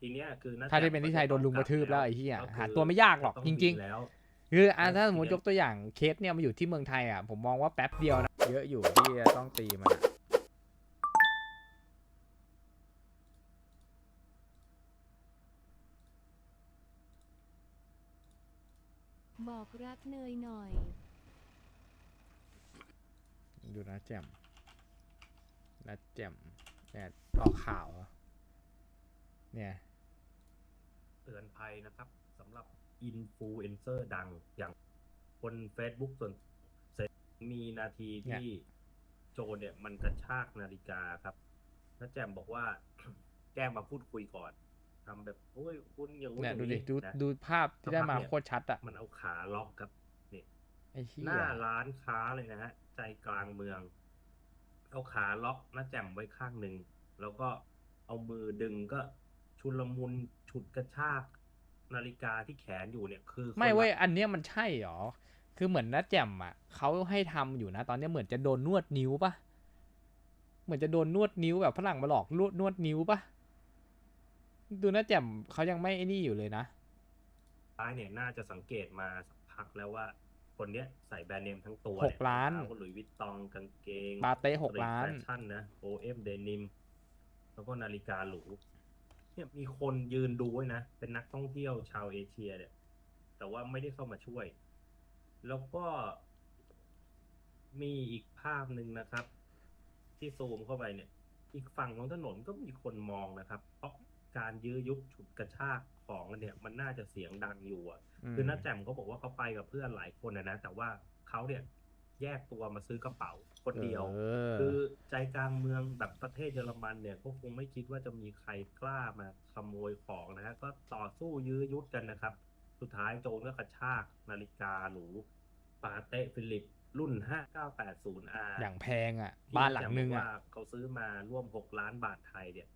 ทีเนี้ยคือถ้าได้เป็นที่ไทยโดนลุงกระทืบแล้วไอ้เหี้ยก็คือหาตัวไม่ยากหรอกต้จริงยิแล้วๆคืออะเออถ้าสมมติเดี๋ยยวกตัวอย่างเคสเนี่ยมาอยู่ที่เมืองไทยอะผมมองว่าแป๊บเดียวนะเยอะอยู่ที่จะต้องตีมันอะบอกรักเนยหน่อย ดูนะแจ่มนะแจ่มเนี่ยออกข่าวอะเนี่ยเตือนภัยนะครับสำหรับอินฟลูเอนเซอร์ดังอย่างคน Facebook ส่วนเสร็จมีนาทีที่โจรเนี่ยมันกระชากนาฬิกาครับน้าแจมบอกว่าแกล้งมาพูดคุยก่อนทำแบบโอ้ยคุณอย่างนู้นเนี่ยอย่างดูดินี้ดูนะดูภาพที่ได้มาสักพักเนี่ยโคตรชัดอะมันเอาขาล็อกครับนี่ไอ้เหี้หยน้าร้านค้าเลยนะฮะ ใจกลางเมือง เอาขาล็อกน้าแจ่มไว้ข้างหนึ่งแล้วก็เอามือดึงก็ ชุลมุนฉุดกระชากนาฬิกาที่แขนอยู่เนี่ยคือคนไม่เว้ยละอันเนี้ยมันใช่หรอ คือเหมือนนะแจ่มอะเขาให้ทำอยู่นะ ตอนเนี้ยเหมือนจะโดนนวดนิ้วปะเหมือนจะโดนนวดนิ้วแบบฝรั่งมาหลอกนวดนวดนิ้วปะดูนะแจ่มเขายังไม่ไอ้นี่อยู่เลยนะท้ายเนี่ยน่าจะสังเกตมาสักพักแล้วว่า คนเนี้ยใส่แบรนด์เนมทั้งตัวหกล้านเยหลุยวิตตองกางเกง บาเต้หกล้านแฟชั่นนะโอเอ็มเดนิมแล้วก็นาฬิกาหรู เนี่ยมีคนยืนดูไว้นะ เป็นนักท่องเที่ยวชาวเอเชียเนี่ย แต่ว่าไม่ได้เข้ามาช่วย แล้วก็มีอีกภาพหนึ่งนะครับ ที่ซูมเข้าไปเนี่ย อีกฝั่งของถนนก็มีคนมองนะครับ เพราะการยื้อยุดฉุดกระชากของกันเนี่ย มันน่าจะเสียงดังอยู่อะ คือน้าแจ่มเขาบอกว่าเขาไปกับเพื่อนหลายคนนะนะแต่ว่าเขาเนี่ย แยกตัวมาซื้อกระเป๋าคนเดียวเออคือใจกลางเมืองแบบประเทศเยอรมันเนี่ยก็คงไม่คิดว่าจะมีใครกล้ามาขโมยของนะฮะก็ต่อสู้ยื้อยุดกันนะครับ สุดท้ายโจรก็กระชากนาฬิกาหรูปาเต้ฟิลิปรุ่น 5980R อย่างแพงอะที่บ้านหลังนึงแจ่มบกอะว่าเขาซื้อมาร่วม 6 ล้านบาทไทยเนี่ย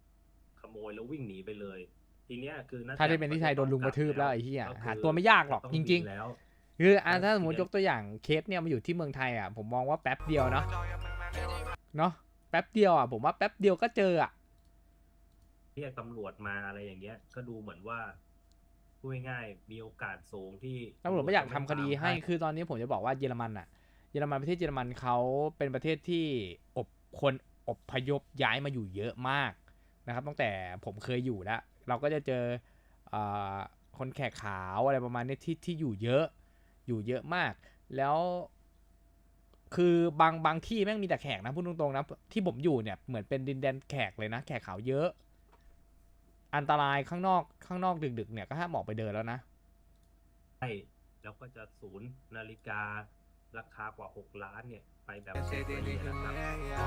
ขโมยแล้ววิ่งหนีไปเลย ทีเนี้ยคือถ้าได้เป็นที่ไทยโดนลุงกระทืบแล้วไอ้เหี้ยก็คือหาตัวไม่ยากหรอกต้จริงยิแล้วๆ คืออะแล้วถ้าสมมติทีเนี้ยยกตัวอย่างเคสเนี่ยมาอยู่ที่เมืองไทยอะผมมองว่าแป๊บเดียวเนาะเนาะแป๊บเดียวอะผมว่าแป๊บเดียวก็เจออะเรียกตำรวจมาอะไรอย่างเงี้ย ก็ดูเหมือนว่าพูดง่ายๆมีโอกาสสูงที่ตำรวจไม่อยากทำจะคดีตามให้คือตอนนี้ผมจะบอกว่าเยอรมันอะเยอรมันประเทศเยอรมันเขาเป็นประเทศที่อบคนอบพยพย้ายมาอยู่เยอะมากนะครับตั้งแต่ผมเคยอยู่แล้วเราก็จะเจอเอ่อคนแขกขาวอะไรประมาณนี้ที่ที่อยู่เยอะ อยู่เยอะมาก แล้วคือบางบางที่แม่งมีแต่แขกนะพูดตรงๆนะที่ผมอยู่เนี่ยเหมือนเป็นดินแดนแขกเลยนะ แขกขาวเยอะ อันตรายข้างนอกข้างนอกดึกๆเนี่ยก็ห้ามออกไปเดินแล้วนะให้แล้วก็จะศูนย์นาฬิการาคากว่า 6 ล้านเนี่ย ไปแบบฟรีๆนะครับ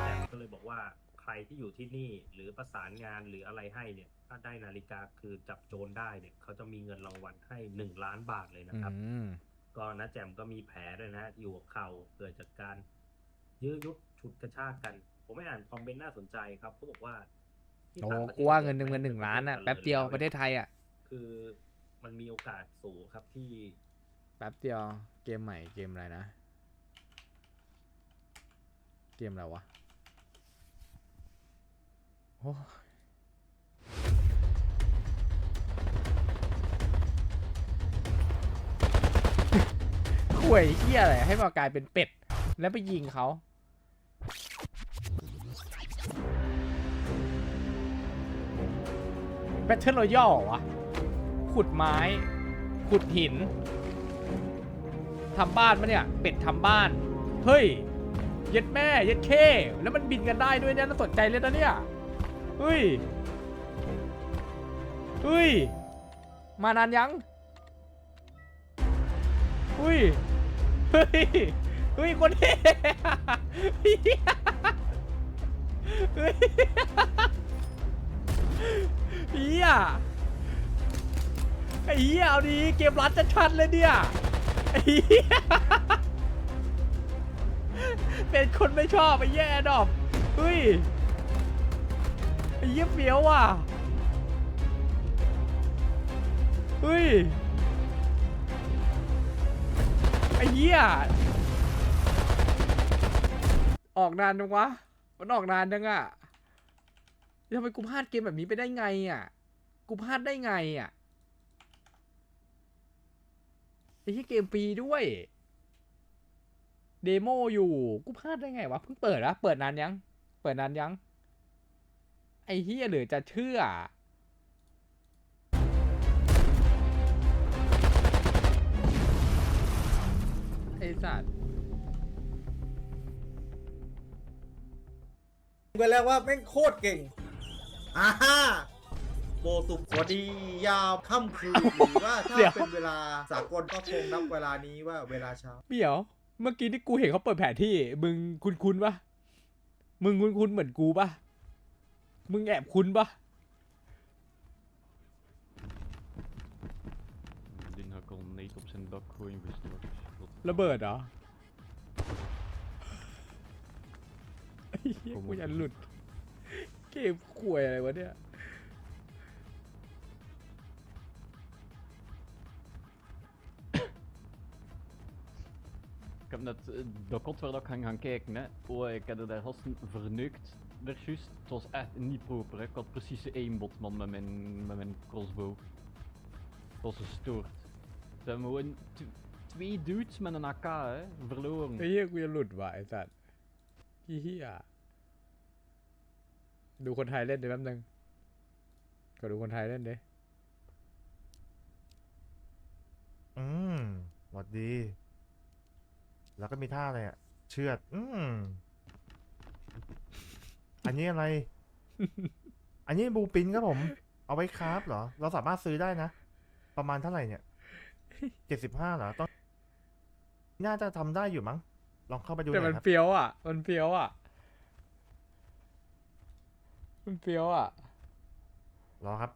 แต่ก็เลยบอกว่าใครที่อยู่ที่นี่หรือประสานงานหรืออะไรให้เนี่ย ถ้าได้นาฬิกาคือจับโจรได้เนี่ย เขาจะมีเงินรางวัลให้ 1 ล้านบาทเลยนะครับอืม ก็นะแจมก็มีแผลด้วยนะอยู่กับเข่าเกิดจากการยื้อยุดฉุดกระชากกัน ผมไม่อ่านคอมเมนต์น่าสนใจครับเขาบอกว่าที่โอ้ต่างประทศกูว่าเงินหนึ่งเงินหนึ่งล้านอะแป๊บเดียวประเทศไทยอะคือมันมีโอกาสสูงครับที่ แป๊บเดียวเกมใหม่เกมอะไรนะ เกมอะไรวะโอ้ย ข่วยเฮียอะไรให้มากลายเป็นเป็ด แล้วไปยิงเขาแบทเทิลรอยัลวะ ขุดไม้ ขุดหิน ทำบ้านปะเนี่ย เป็ดทำบ้าน เฮ้ย เย็ดแม่ เย็ดเค แล้วมันบินกันได้ด้วยเนี่ย น่าสนใจเลยนะเนี่ยเฮ้ยเฮ้ย มานานยังเฮ้ย ยเฮ้ยคนเท่เฮ้ยเฮ้ยเฮียไอ้เหี้ยเอาดีเกมรัดชัดๆเลยเนี่ยไอ้เหี้ยเป็นคนไม่ชอบไอ้แย่ดอกเฮ้ยไอ้เหี้ยเฟี้ยวว่ะเฮ้ย ไอ้เหี้ย ออกนานจังวะ มันออกนานจังอะทำไมกูพลาดเกมแบบนี้ไปได้ไงอะกูพลาดได้ไงอะไอ้ที่เกมฟรีด้วย เดโมอยู่ กูพลาดได้ไงวะ เพิ่งเปิดนะเปิดนานยัง เปิดนานยัง ไอ้เฮียหลือจะเชื่อ สัตว์ไปแล้วว่าแม่งโคตรเก่งอ่าฮ่าโบตุกสวัสดียามค่ำคืนหรือว่าถ้าเดี๋ยว เป็นเวลาสากลก็คงนับเวลานี้ว่าเวลาเช้า เดี๋ยว เมื่อกี้ที่กูเห็นเขาเปิดแผนที่ มึงคุ้นคุ้นๆปะมึงคุ้นคุ้นๆเหมือนกูปะมึงแอบคุ้นปะ Die had ik al niet op zijn dak gooien gestort. God. ระเบิดเหรอไอ้เหี้ยกูยันหลุด เกมขวยอะไรวะเนี่ย Ik heb net eh, de kot waar ik ging gaan kijken, hè. Oh, ik heb er daar gasten verneukt. Daar juist. Het was echt niet proper, hè. Ik had precies de aimbot, man, met mijn, met mijn crossbow. Het was gestoord. Ze hebben gewoon tw- twee dudes met een AK, hè. Verloren. ไอ้เหี้ยกูจะหลุดว่ะไอ้สัตว์เหี้ยดูคนไทยเล่นดิแป๊บนึงก็ดูคนไทยเล่นดิอืมหวัดดี แล้วก็มีท่าอะไรอะ เชือด อืม อันนี้อะไร อันนี้บูปินครับผม เอาไว้คราฟเหรอ เราสามารถซื้อได้นะ ประมาณเท่าไหร่เนี่ย เจ็ดสิบห้าเหรอ ต้อง น่าจะทำได้อยู่มั้ง ลองเข้าไปดูหแต่น่มัอนยครับ เฟี้ยวอะ มันเฟี้ยวอะ มันเฟี้ยวอะ รอครับ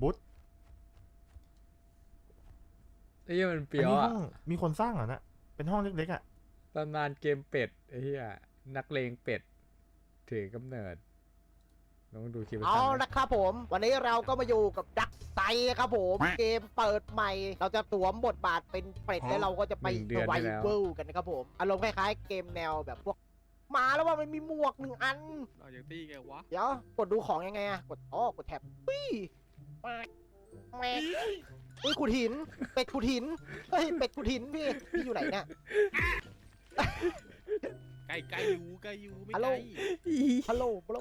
บุ๊ทไอ้เหี้ยมันอันเฟี้ยวนี้ห้อะ องมีคนสร้างเหรอนะเป็นห้องเล็กๆอะ ตำนานเกมเป็ดไอ้เหี้ยนักเลงเป็ด ถือกำเนิด ลองดูคลิปเอาสั้นๆนะละครับผม วันนี้เราก็มาอยู่กับดักไซครับผมเกมเปิดใหม่ เราจะสวมบทบาทเป็นเป็ดแล้วเราก็จะไปหนึ่งเดืสอนวาที่ยแล้วเวลกันนะครับผมอารมณ์คล้ายๆ เกมแนวแบบพวกมาแล้วว่ามันมีหมวกหนึ่งอันเอาอย่างตี้ไงวะ เดี๋ยวกดดูของยังไงอะกดอ๋อกดแท็บอุ้ยแม่แม่อุ้ยขุดหิน เป็ดขุดหินเฮ้ยเป็ดขุดหินพี่พี่อยู่ไหนเนี่ยใกล้ใกล้อยู่ใกล้อยู่ไม่ฮัลโหลไกลฮัลโหลบล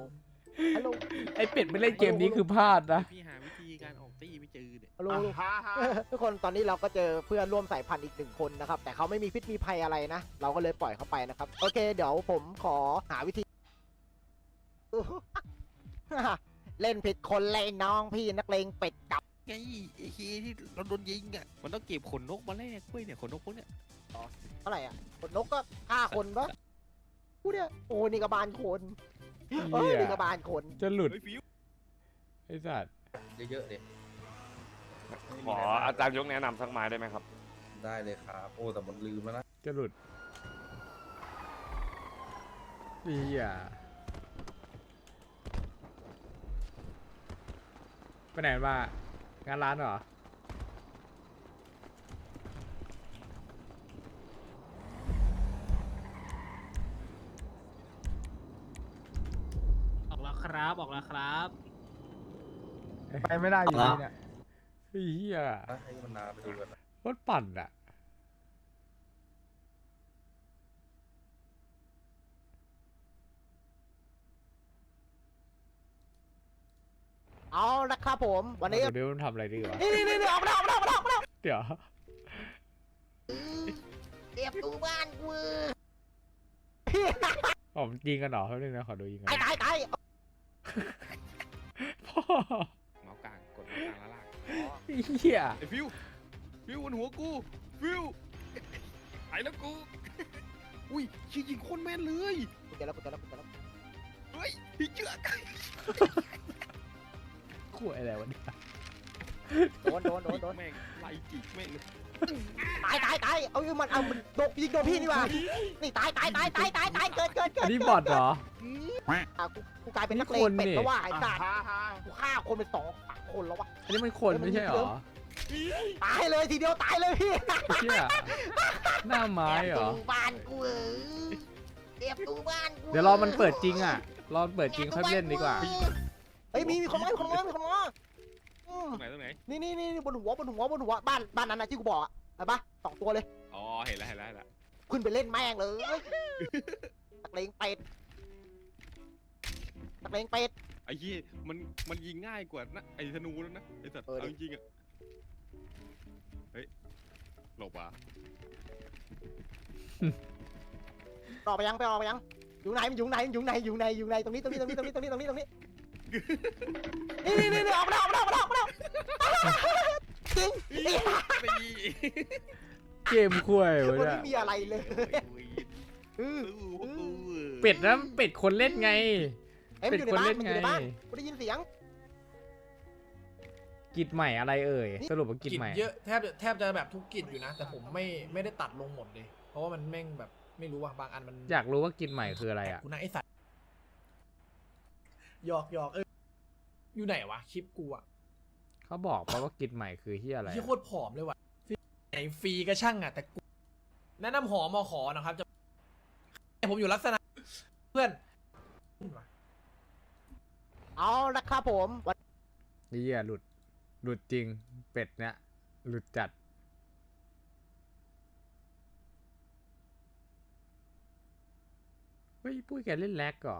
ฮัลโหล ไอ้เป็ดไม่เล่นเกมนี้คือพลาดนะ พี่หาวิธีการออกตี้ไม่เจอเนี่ยฮัลโหลทุกคนตอนนี้เราก็เจอเพื่อนร่วมสายพันธุ์อีกหนึ่งคนนะครับ แต่เขาไม่มีพิษมีภัยอะไรนะ เราก็เลยปล่อยเขาไปนะครับ โอเค เดี๋ยวผมขอหาวิธี เล่นผิดคนเลยน้องพี่นักเลงเป็ดกับไงไอ้คีที่เราโดนยิงอะมันต้องเก็บขนนกมาแลกเว้ยเนี่ยขนนกพวกเนี้ยเท่าไหร่อะขนนกก็ห้าคนปะกูเนี่ยโอ้นี่กระบาลคน เอ้ยเหี้ยนี่กระบาลคนจะหลุดเฮ้ยฟิวไอ้สัตว์เยอะๆเลยขออาจารย์ยกแนะนำสักไม้ได้ไหมครับ ได้เลยครับ โอ้แต่มันลืมแล้วนะ จะหลุดเหี้ยไปไหนมา งานร้านเหรออ อกแล้วครับออกแล้วครับ ไปไม่ได้อยู่ดีเนี่ยเฮียให้มันนานไปดูกันนะรถปั่นอะเอาละครับผม วันนี้ เดี๋ยวดูมันทำอะไรดีวะนี่นี่นี่ออกมาแล้วออกมาแล้วออกมาแล้วออกมาแล้วเดี๋ยวเก็บตูบ้านกูอ๋อมันยิงกันเหรอแป๊บนึงนะขอดูยิงกันตายตายตาย พ่อเมาส์กลางกดเมาส์กลางแล้วลากเฮียไอ้ฟิวฟิวบนหัวกูฟิวไอ้แล้วกูอุ้ยชี้ยิงโคนแม่นเลยกูเจอแล้วกูเจอแล้วกูเจอแล้วเฮ้ยพี่เจือกขวยอะไรวะเนี่ยโดนโดนโดนโดนแม่งไล่จิกแม่งเลยตายตายตายเอามันเอามันโดนยิงโดนพี่นี่หว่านี่ตายตายตายตายตายตายเกิดเกิดเกิอัดนนี้บอทเหรออ่ะกูกูกลายเป็นนักเลนี่คงนเป็ดนี่แล้วว่าไอ้สัตว์กูฆ่าคนเป็นสองสามคนแล้ววะอันนี้มันคนไม่ใช่เหรอตายเลยทีเดียวตายเลยพี่เชี่ยหน้าไม้เหรอแอบดูบ้านกูเออเก็บดูบ้านกูเดี๋ยวรอมันเปิดจริงอะรอมันเปิดจริงค่อยเล่นดีกว่าเฮ้ยมีมีคนมามีคนมามีคนมาอืตรงไหนตรงไหนนี่นี่นี่บนหัวบนหัวบนหัวบ้านบ้านนั้นนะที่กูบอกอะเห็นปะสองตัวเลยอ๋อเห็นแล้วเห็นแล้วเห็นแล้วขึ้นไปเล่นแม่งเลยตะเลงเป็ด ตะเลงเป็ด ไอ้ยี่มันมันยิงง่ายกว่านะไอ้ธนูแล้วนะไอ้สัตว์เออดิ เอาจริงๆอะเฮ้ยหลบอะออกไปยังไปออกไปยัง อยู่ไหนมันอยู่ไหนมันอยู่ไหนอยู่ไหนอยู่ไหนตรงนี้ตรงนี้ตรงนี้ตรงนี้ตรงนี้ตรงนี้ตรงนี้นี่นี่นี่นี่ออกมาแล้วออกมาแล้วออกมาแล้วออกมาแล้วจริงนี่เกมคุยวันวะนี้เนี่ยมีอะไรเลยอือสู้พวกกูเป็ดนะเป็ดคนเล่นไง เอ้ยมันอยู่ในบ้านเป็มันนอคนเล่นยู่ในบ้านไงกูได้ยินเสียงกิจใหม่อะไรเอ่ยสรุปว่ากิจกิจใหม่ เยอะแทบจะแทบจะแบบทุกกิจอยู่นะ แต่ผมไม่ไม่ได้ตัดลงหมดเลย เพราะว่ามันแม่งแบบไม่รู้ว่าบางอันมันอยากรู้ว่ากิจใหม่คืออะไรอะ กูนะไอสัตว์หยอกหยอกเอออยู่ไหนวะคลิปกูอะเขาบอกเพราะว่ากิจใหม่คือที่อะไรที่อะโคตรผอมเลยว่ะไหนฟรีก็ช่างอะแต่กูแนะนำหอมอขอนะครับจะผมอยู่ลักษณะ เพื่อน เอาละครับผมวันนี่ยหลุด หลุดจริง เป็ดเนี่ย หลุดจัด เฮ้ย ปุ้ยแกเล่นแล็กก่อ